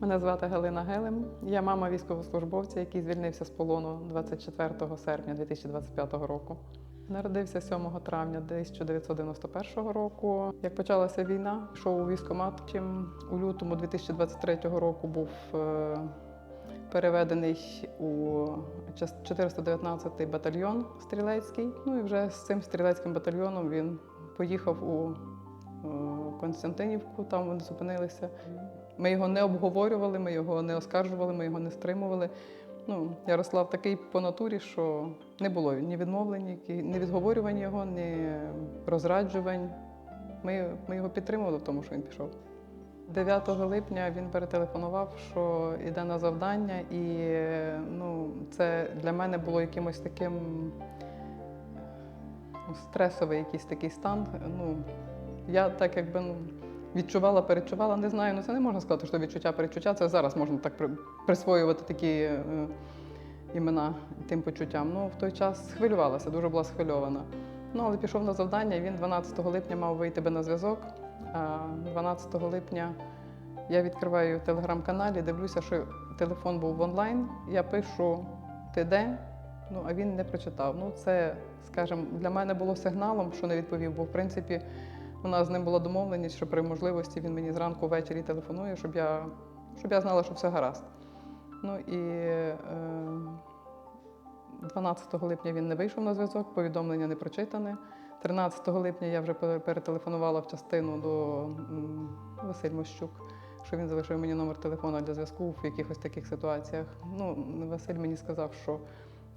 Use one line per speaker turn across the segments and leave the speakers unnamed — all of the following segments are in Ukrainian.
Мене звати Галина Гелем. Я мама військовослужбовця, який звільнився з полону 24 серпня 2025 року. Народився 7 травня 1991 року. Як почалася війна, йшов у військкомат. Чим у лютому 2023 року був е, переведений у 419-й батальйон стрілецький. Ну і вже з цим стрілецьким батальйоном він поїхав у е, Константинівку, там вони зупинилися. Ми його не обговорювали, ми його не оскаржували, ми його не стримували. Ну, Ярослав такий по натурі, що не було ні відмовлень, ні- відговорювань його, ні розраджувань. Ми, ми його підтримували в тому, що він пішов. 9 липня він перетелефонував, що йде на завдання, і ну, це для мене було якимось таким ну, стресовий якийсь такий стан. Ну, я так якби ну, відчувала, перечувала, не знаю, ну це не можна сказати, що відчуття, перечуття. Це зараз можна так присвоювати такі е, імена тим почуттям. Ну, в той час хвилювалася, дуже була схвильована. Ну, але пішов на завдання, і він 12 липня мав вийти би на зв'язок. А 12 липня я відкриваю телеграм-каналі, дивлюся, що телефон був в онлайн. Я пишу ти де? Ну, а він не прочитав. Ну, це, скажімо, для мене було сигналом, що не відповів, бо в принципі у нас з ним була домовленість, що при можливості він мені зранку ввечері телефонує, щоб я, щоб я знала, що все гаразд. Ну і е, 12 липня він не вийшов на зв'язок, повідомлення не прочитане. 13 липня я вже перетелефонувала в частину до Василь Мощук, що він залишив мені номер телефона для зв'язку в якихось таких ситуаціях. Ну, Василь мені сказав, що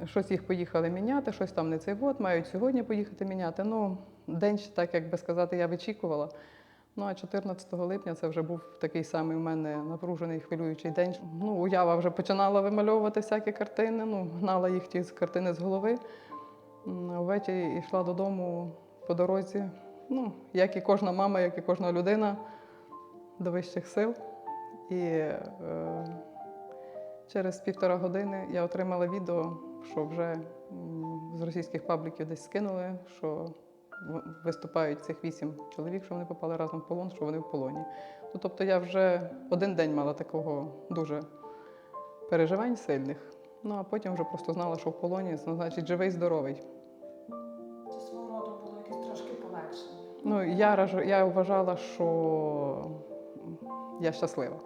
щось їх поїхали міняти, щось там не цей год, мають сьогодні поїхати міняти. Ну, день так, як би сказати, я вичікувала. Ну а 14 липня це вже був такий самий у мене напружений хвилюючий день. Ну, уява вже починала вимальовувати всякі картини, ну, гнала їх ті картини з голови. Ввечері йшла додому по дорозі, ну, як і кожна мама, як і кожна людина до вищих сил. І е, через півтора години я отримала відео, що вже з російських пабліків десь скинули, що виступають цих вісім чоловік, що вони попали разом в полон, що вони в полоні. Ну, тобто я вже один день мала такого дуже переживань сильних. Ну а потім вже просто знала, що в полоні, ну, значить, живий, здоровий.
Це свого роду було якесь трошки полегшення.
Ну, я, я вважала, що я щаслива.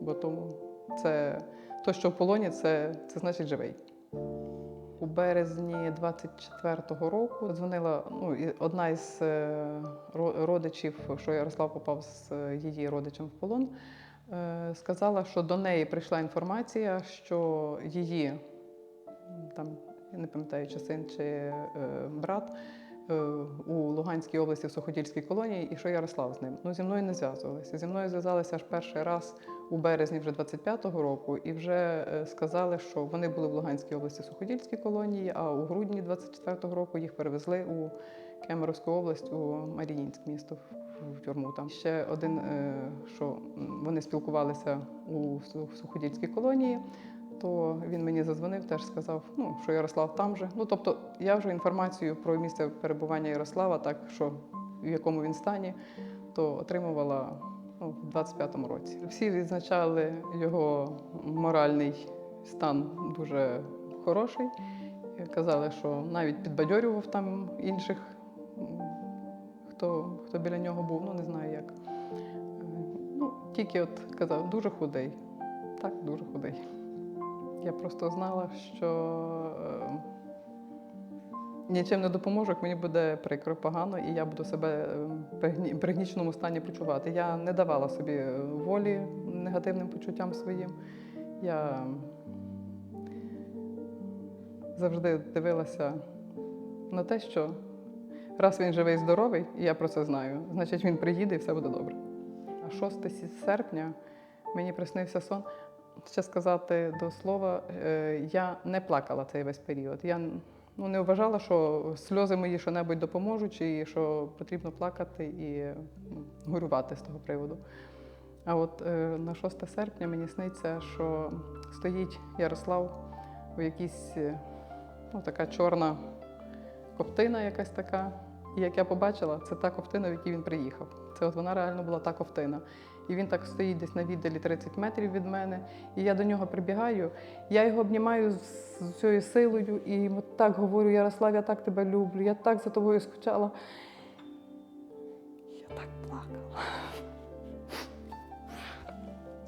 Бо тому це то, що в полоні, це, це значить живий. У березні 24-го року дзвонила ну, одна із е, родичів, що Ярослав попав з е, її родичем в полон, е, сказала, що до неї прийшла інформація, що її там, я не пам'ятаю, чи син чи брат у Луганській області в Суходільській колонії, і що Ярослав з ним. Ну, зі мною не зв'язувалися. Зі мною зв'язалися аж перший раз у березні вже 25-го року, і вже е, сказали, що вони були в Луганській області в Суходільській колонії, а у грудні 24-го року їх перевезли у Кемеровську область, у Маріїнськ місто в- в тюрму. Там ще один, е, що вони спілкувалися у Суходільській колонії то він мені задзвонив, теж сказав, ну, що Ярослав там же. Ну, тобто, я вже інформацію про місце перебування Ярослава, так що в якому він стані, то отримувала ну, в 25-му році. Всі відзначали його моральний стан дуже хороший. Казали, що навіть підбадьорював там інших, хто, хто біля нього був, ну не знаю як. Е, Ну, тільки от казав, дуже худий. Так, дуже худий. Я просто знала, що е, нічим не допоможу, як мені буде прикро погано, і я буду себе е, в пригні- пригніченому стані почувати. Я не давала собі е, волі негативним почуттям своїм. Я завжди дивилася на те, що раз він живий і здоровий, і я про це знаю, значить він приїде і все буде добре. А 6 серпня мені приснився сон. Ще сказати до слова, е, я не плакала цей весь період. Я ну, не вважала, що сльози мої що-небудь допоможуть, чи що потрібно плакати і горювати з того приводу. А от е, на 6 серпня мені сниться, що стоїть Ярослав у якійсь е, ну, така чорна коптина, якась така, І як я побачила, це та ковтина, в якій він приїхав. Це от вона реально була та ковтина. І він так стоїть десь на віддалі 30 метрів від мене. І я до нього прибігаю. Я його обнімаю з цією силою і йому так говорю: Ярослав, я так тебе люблю, я так за тобою скучала. Я так плакала.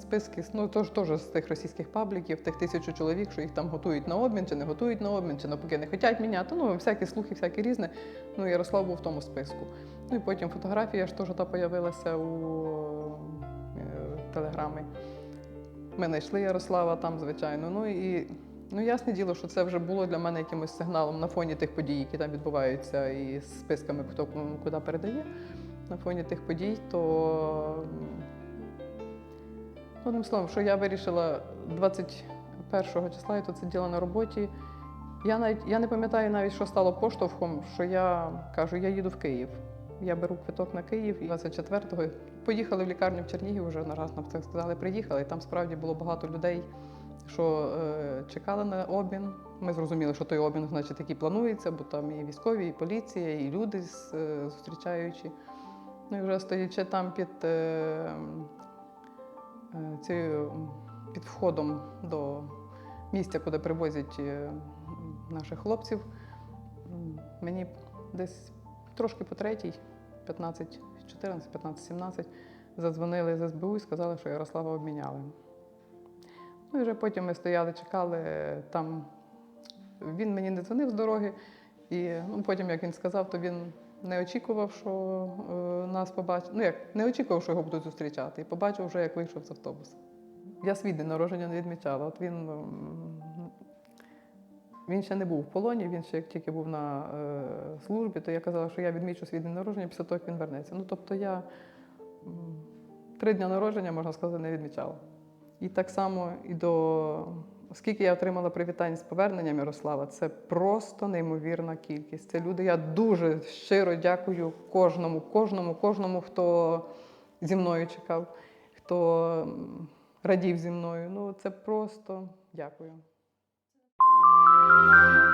Списки, ну тож теж з тих російських пабліків, тих тисячу чоловік, що їх там готують на обмін, чи не готують на обмін, чи навпаки не хочуть міняти. Ну, всякі слухи, всяке різне. Ну, Ярослав був в тому списку. Ну і потім фотографія ж теж та появилася у телеграмі. Ми знайшли Ярослава там, звичайно. Ну і ну, ясне діло, що це вже було для мене якимось сигналом на фоні тих подій, які там відбуваються, і з списками, хто куди передає. На фоні тих подій, то одним словом, що я вирішила 21 числа, то це діло на роботі. Я навіть я не пам'ятаю навіть, що стало поштовхом, що я кажу, я їду в Київ. Я беру квиток на Київ і 24-го поїхали в лікарню в Чернігів, вже нараз нам це сказали, приїхали. І там справді було багато людей, що е, чекали на обмін. Ми зрозуміли, що той обмін, значить, який планується, бо там і військові, і поліція, і люди е, зустрічаючи. Ну і вже стоячи там під, е, е, цією, під входом до місця, куди привозять е, наших хлопців, мені десь трошки по третій, 15, 14, 15, 17, задзвонили з СБУ і сказали, що Ярослава обміняли. Ну і вже потім ми стояли, чекали там. Він мені не дзвонив з дороги, і ну, потім, як він сказав, то він не очікував, що е, нас побачить. Ну як не очікував, що його будуть зустрічати, і побачив вже, як вийшов з автобуса. Я свій день народження не відмічала. От він, він ще не був в полоні, він ще як тільки був на е, службі, то я казала, що я відмічу свій день народження після того, як він вернеться. Ну тобто я три дні народження, можна сказати, не відмічала. І так само і до оскільки я отримала привітання з поверненням Ярослава, це просто неймовірна кількість. Це люди. Я дуже щиро дякую кожному, кожному, кожному, хто зі мною чекав, хто радів зі мною. Ну це просто дякую. Música